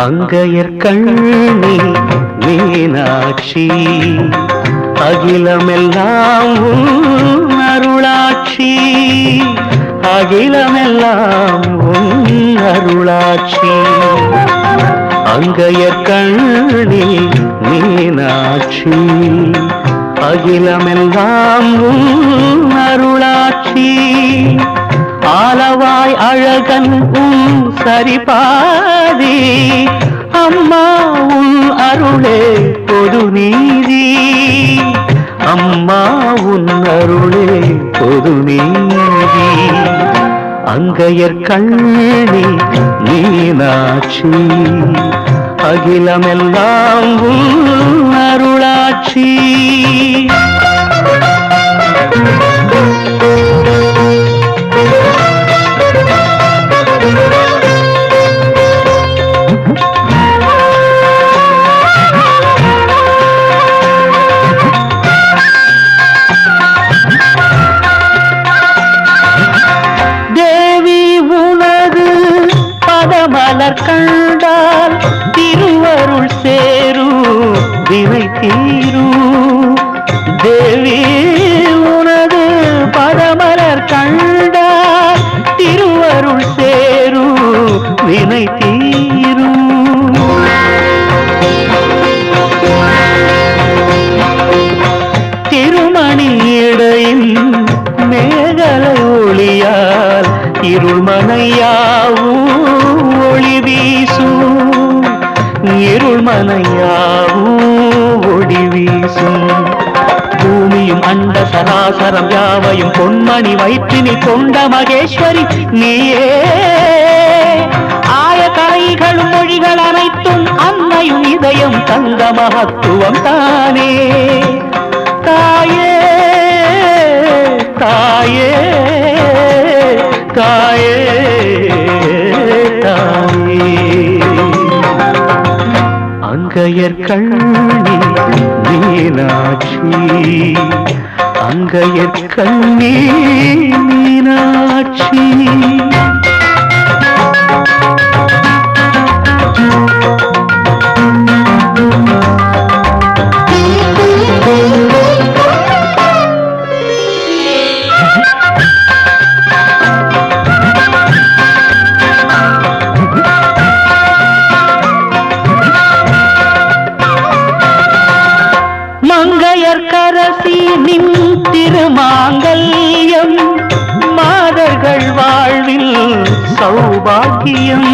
அங்கையர் கண்ணி மீனாட்சி அகிலமெல்லாம் உன் அருளாட்சி. அகிலமெல்லாம் உன் அருளாட்சி. அங்கையர் கண்ணி மீனாட்சி அகிலமெல்லாம் உன் அருளாட்சி. பாலவாய் அழகன் உன் சரிபாதி அம்மா உன் அருளே பொது நீதி. அம்மா உன் அருளே பொது நீதி. அங்கையர் கண்ணி நீனாட்சி அகிலமெல்லாம் உன் அருளாட்சி. பதமலர் கண்டால் திருவருள் சேரும் வினை தீரும் தேவி உனது பதமலர் கண்டால் திருவருள் சேரும் வினை தீரும் திருமணி இடையில் மேகலை ஒளியால் இருள்மனையாவும் இருள்மனையாவும் ஒடி வீசும். பூமியும் அண்ட சராசரம் யாவையும் பொன்மணி வயிற்றினில் கொண்ட மகேஸ்வரி நீயே. ஆய கலைகளும் மொழிகள் அனைத்தும் அன்னையும் இதயம் தந்த மகத்துவம் தானே. தாயே தாயே தாயே தாயே அங்கையர் கண்ணி மீனாட்சி அங்கையர் கண்ணி மீனாட்சி. அரசி நின் திருமாங்கல்யம். மாதர்கள் வாழ்வில் சௌபாகியம்.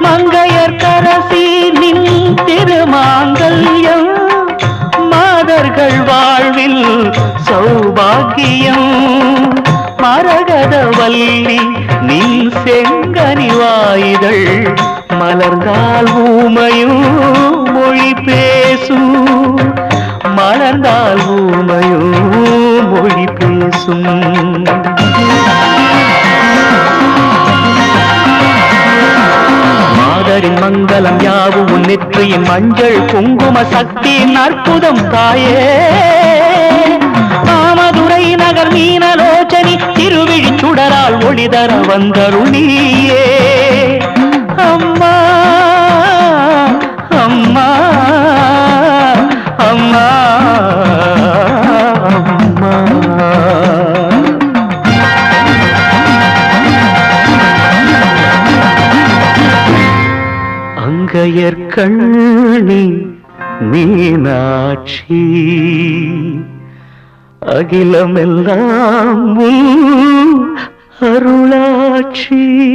மங்கையர் கரசி நின் திருமாங்கல்யம். மாதர்கள் வாழ்வில் சௌபாகியம். மரகதவல்லி நின் நீ மலர்ந்தால் ஊமையும் மொழி பேசும். மலர்ந்தால் ஊமையோ மொழி பேசும். மாதரின் மங்களம் யாவும் உன் நெற்றியின் மஞ்சள் குங்கும சக்தியின் அற்புதம் தாயே. மாமதுரை நகர் மீனலோச்சனி திருவிழி சுடரால் ஒளிதர வந்தருள் நீயே கண்ணி மீனாட்சி. அகிலமெல்லாம் அருளாட்சி.